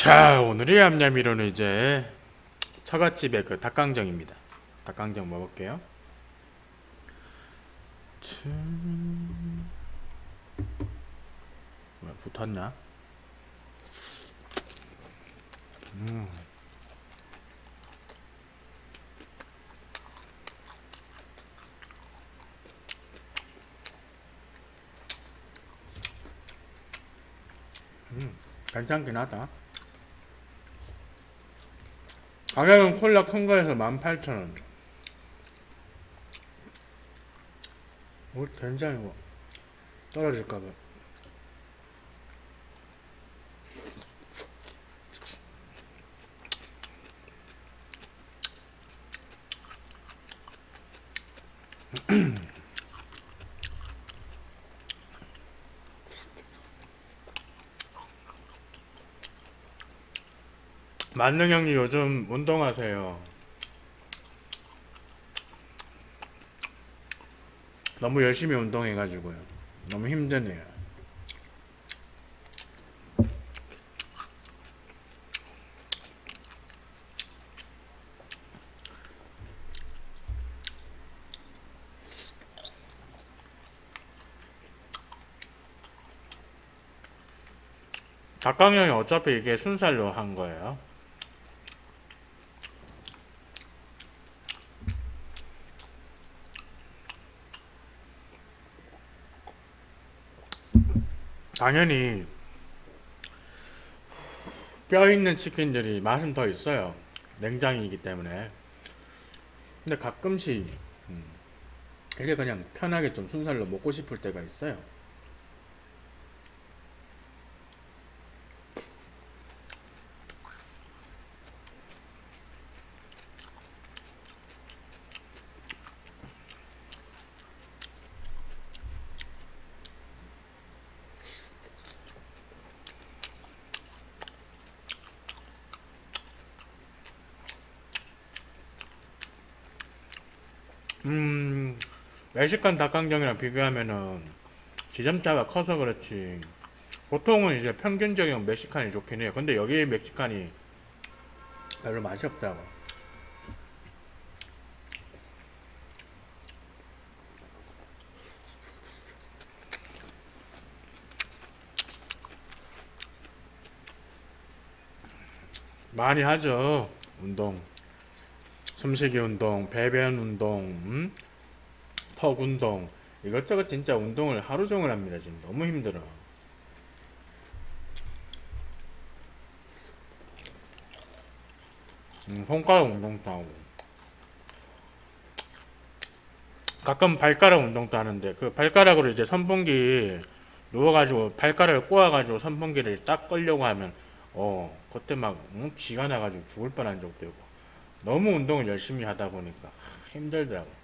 자 오늘의 얌얌이로는 이제 처갓집의 그 닭강정입니다. 닭강정 먹을게요. 참... 왜 붙었냐 음. 음, 괜찮긴 하다 가격은 콜라 큰 거에서 18,000원. 뭐 된장이 뭐 떨어질까봐. 만능 형님 요즘 운동하세요. 너무 열심히 운동해가지고요. 너무 힘드네요. 닭강정이 어차피 이게 순살로 한 거예요. 당연히 뼈 있는 치킨들이 맛은 더 있어요. 냉장이기 때문에. 근데 가끔씩 음, 되게 그냥 편하게 좀 순살로 먹고 싶을 때가 있어요. 음, 멕시칸 닭강정이랑 비교하면은 지점차가 커서 그렇지. 보통은 이제 평균적인 멕시칸이 좋긴 해요. 근데 여기 멕시칸이 별로 맛이 없다고. 많이 하죠. 운동. 숨쉬기 운동, 배변 운동, 음? 턱 운동 이것저것 진짜 운동을 하루 종일 합니다. 지금 너무 힘들어. 음, 손가락 운동도 하고 가끔 발가락 운동도 하는데 그 발가락으로 이제 선풍기 누워가지고 발가락을 꼬아가지고 선풍기를 딱 끌려고 하면 어 그때 막 응? 쥐가 나가지고 죽을 뻔한 적도 있고 너무 운동을 열심히 하다 보니까 힘들더라고.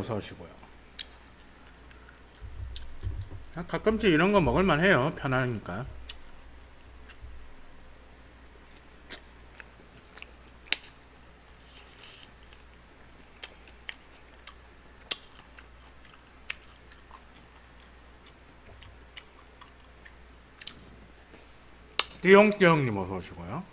어서 오시고요. 아, 가끔씩 이런 거 먹을만 해요. 편하니까. 띠용띠용님 어서 오시고요.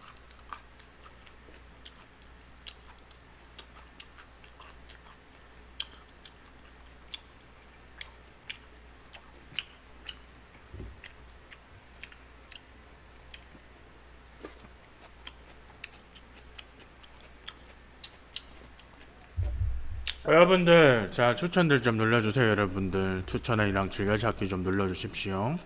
여러분들 자 추천들 좀 눌러주세요 여러분들 추천이랑 즐겨찾기 좀 눌러주십시오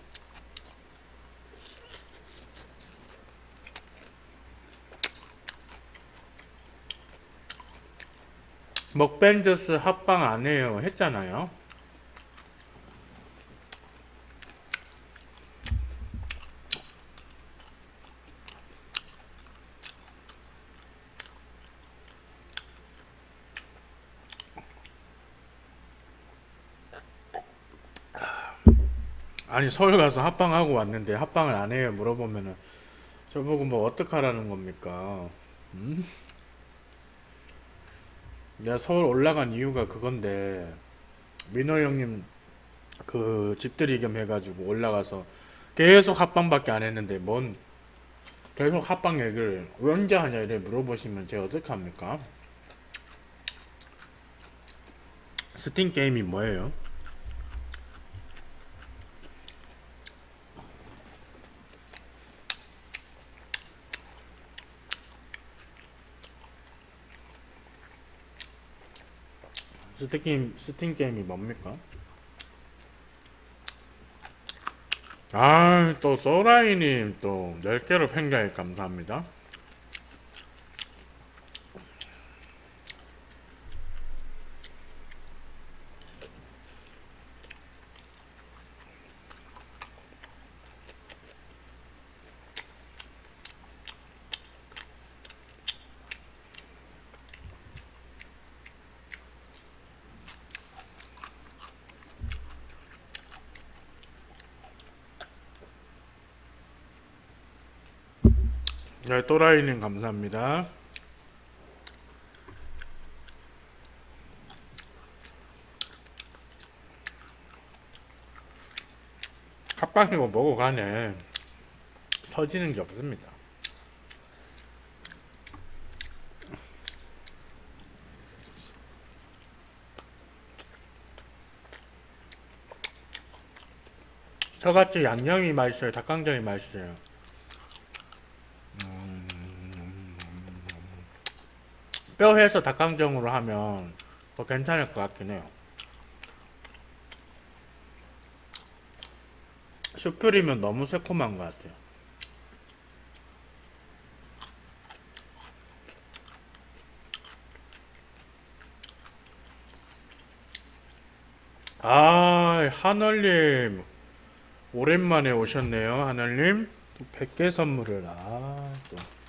먹벤져스 합방 안 해요 했잖아요. 아니 서울 가서 합방하고 왔는데 합방을 안 해요 물어보면은 저보고 뭐 어떡하라는 겁니까? 음? 내가 서울 올라간 이유가 그건데 민호 형님 그 집들이 겸 해가지고 올라가서 계속 합방밖에 안 했는데 뭔 계속 합방 얘기를 왜 언제 하냐 이래 물어보시면 제가 어떡합니까? 스팀 게임이 뭐예요? 스팀 게임 스팀 게임이 뭡니까? 아, 또 또라이님 또 10개로 팬가입 감사합니다. 네, 또라이님 감사합니다. 합방이고 뭐고 간에 터지는 게 없습니다. 저같이 양념이 맛있어요. 닭강정이 맛있어요. 뼈 해서 닭강정으로 하면 더 괜찮을 것 같긴 해요. 슈프림은 너무 새콤한 것 같아요. 아, 하늘님. 오랜만에 오셨네요, 하늘님. 또 100개 선물을, 아, 또.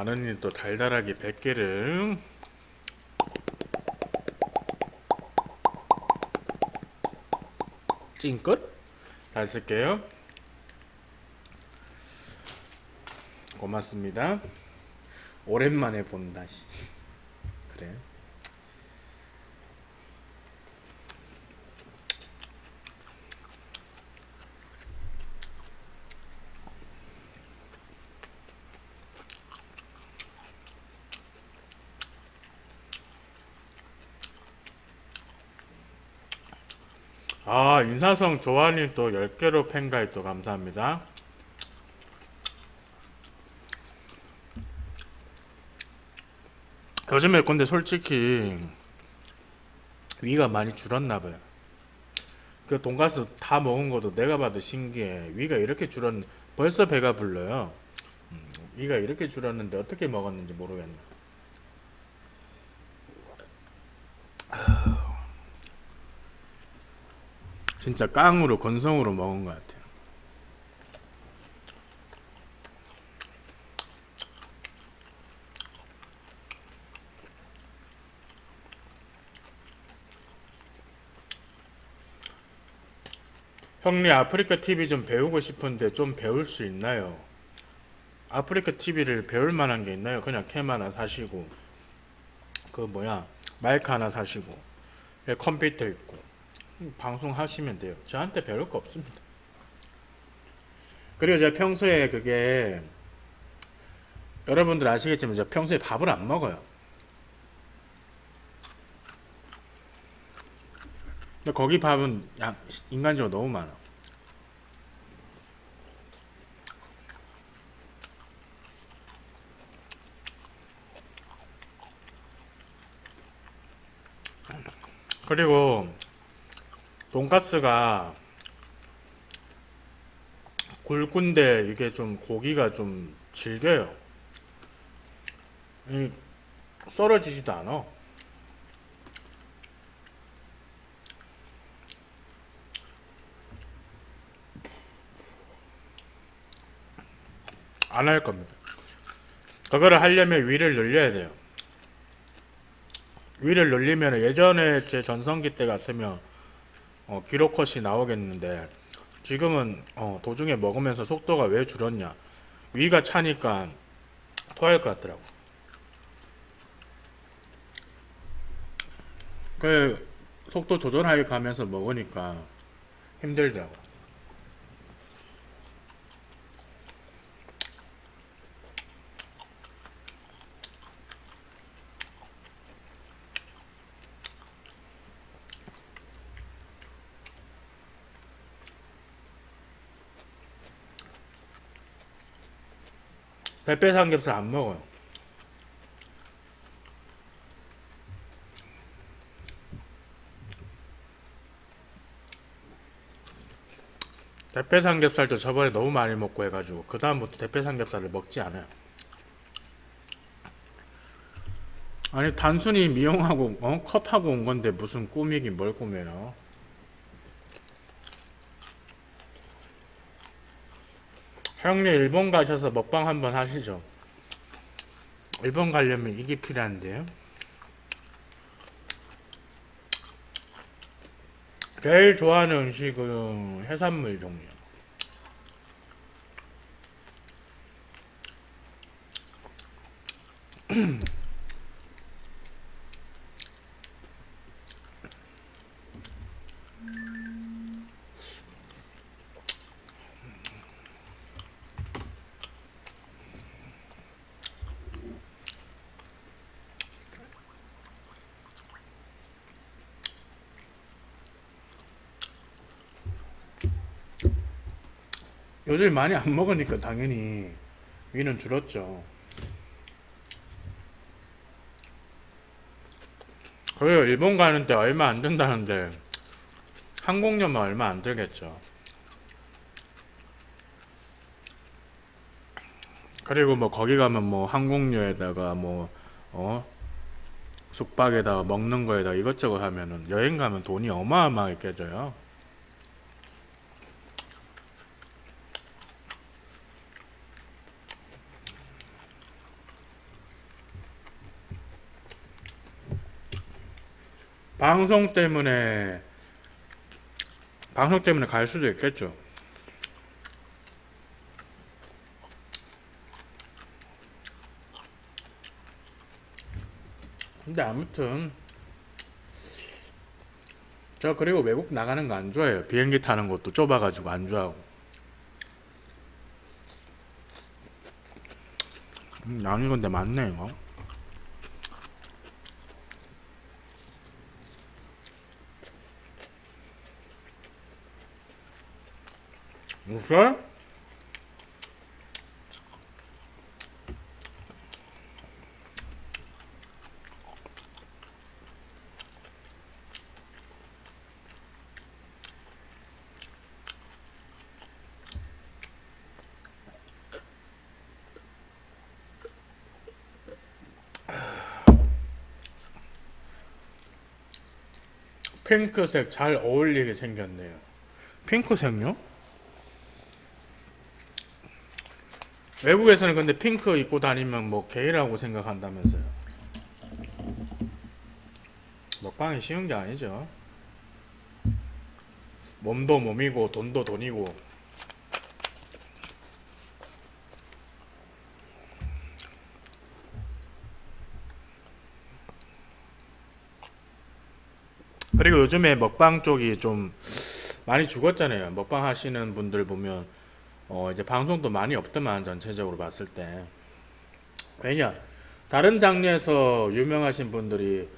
하느님 또 달달하게 100개를. 찡끝? 잘 쓸게요. 고맙습니다. 오랜만에 본다 씨. 그래 아 인사성 조아님 또 10개로 팬가입 또 감사합니다. 요즘에 근데 솔직히 위가 많이 줄었나 봐요. 그 돈가스 다 먹은 것도 내가 봐도 신기해. 위가 이렇게 줄었 벌써 배가 불러요. 음, 위가 이렇게 줄었는데 어떻게 먹었는지 모르겠네 진짜 깡으로 건성으로 먹은 것 같아요. 형님 아프리카 TV 좀 배우고 싶은데 좀 배울 수 있나요? 아프리카 TV를 배울 만한 게 있나요? 그냥 캠 하나 사시고 그 뭐야 마이크 하나 사시고 예, 컴퓨터 있고 방송하시면 돼요. 저한테 배울 거 없습니다. 그리고 제가 평소에 그게 여러분들 아시겠지만 제가 평소에 밥을 안 먹어요. 근데 거기 밥은 양, 인간적으로 너무 많아. 그리고 돈가스가 굵은데 이게 좀 고기가 좀 질겨요. 이 썰어지지도 않아. 안 할 겁니다. 그거를 하려면 위를 늘려야 돼요. 위를 늘리면 예전에 제 전성기 때 갔으면 어, 기록 컷이 나오겠는데 지금은 어, 도중에 먹으면서 속도가 왜 줄었냐? 위가 차니까 토할 것 같더라고. 그 속도 조절하게 가면서 먹으니까 힘들더라고. 대패 삼겹살 안 먹어요. 대패 삼겹살도 저번에 너무 많이 먹고 해가지고 그 다음부터 대패 삼겹살을 먹지 않아요. 아니 단순히 미용하고 어? 컷하고 온 건데 무슨 꾸미긴 뭘 꾸며요? 형님 일본 가셔서 먹방 한번 하시죠. 일본 가려면 이게 필요한데요. 제일 좋아하는 음식은 해산물 종류. 요즘 많이 안 먹으니까 당연히 위는 줄었죠. 그래요 일본 가는데 얼마 안 든다는데 항공료만 얼마 안 들겠죠. 그리고 뭐 거기 가면 뭐 항공료에다가 뭐 어? 숙박에다가 먹는 거에다가 이것저것 하면은 여행 가면 돈이 어마어마하게 깨져요. 방송 때문에 방송 때문에 갈 수도 있겠죠. 근데 아무튼 저 그리고 외국 나가는 거 안 좋아해요. 비행기 타는 것도 좁아가지고 안 좋아하고. 음, 양이 근데 많네 이거. 무슨? 핑크색 잘 어울리게 생겼네요. 핑크색요? 외국에서는 근데 핑크 입고 다니면 뭐 게이라고 생각한다면서요. 먹방이 쉬운 게 아니죠. 몸도 몸이고 돈도 돈이고. 그리고 요즘에 먹방 쪽이 좀 많이 죽었잖아요. 먹방 하시는 분들 보면 어 이제 방송도 많이 없더만 전체적으로 봤을 때 왜냐 다른 장르에서 유명하신 분들이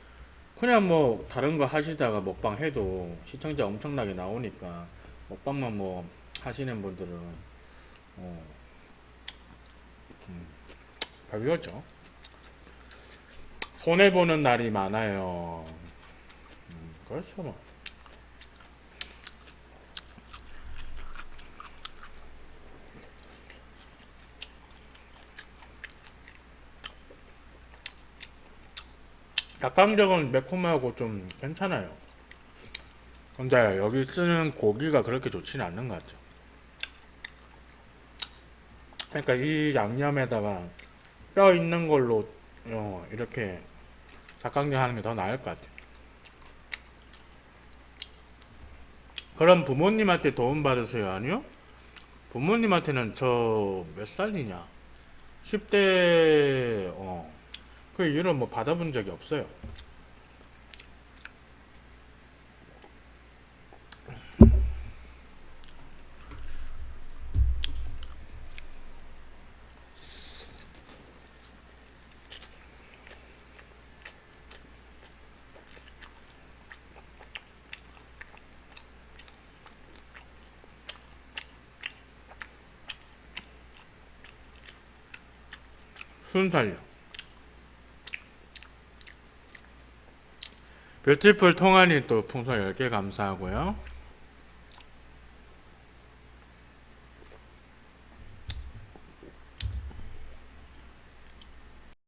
그냥 뭐 다른 거 하시다가 먹방 해도 시청자 엄청나게 나오니까 먹방만 뭐 하시는 분들은 어 음, 별로죠 손해 보는 날이 많아요. 음, 그렇죠 뭐. 닭강정은 매콤하고 좀 괜찮아요. 근데 여기 쓰는 고기가 그렇게 좋지는 않는 것 같죠. 그러니까 이 양념에다가 뼈 있는 걸로 어, 이렇게 닭강정 하는 게 더 나을 것 같아요. 그럼 부모님한테 도움 받으세요 아니요? 부모님한테는 저 몇 살이냐? 10대 어. 그 이후로 뭐 받아본 적이 없어요. 순살요. 뷰티풀 통안이 또 풍선 10개 감사하고요.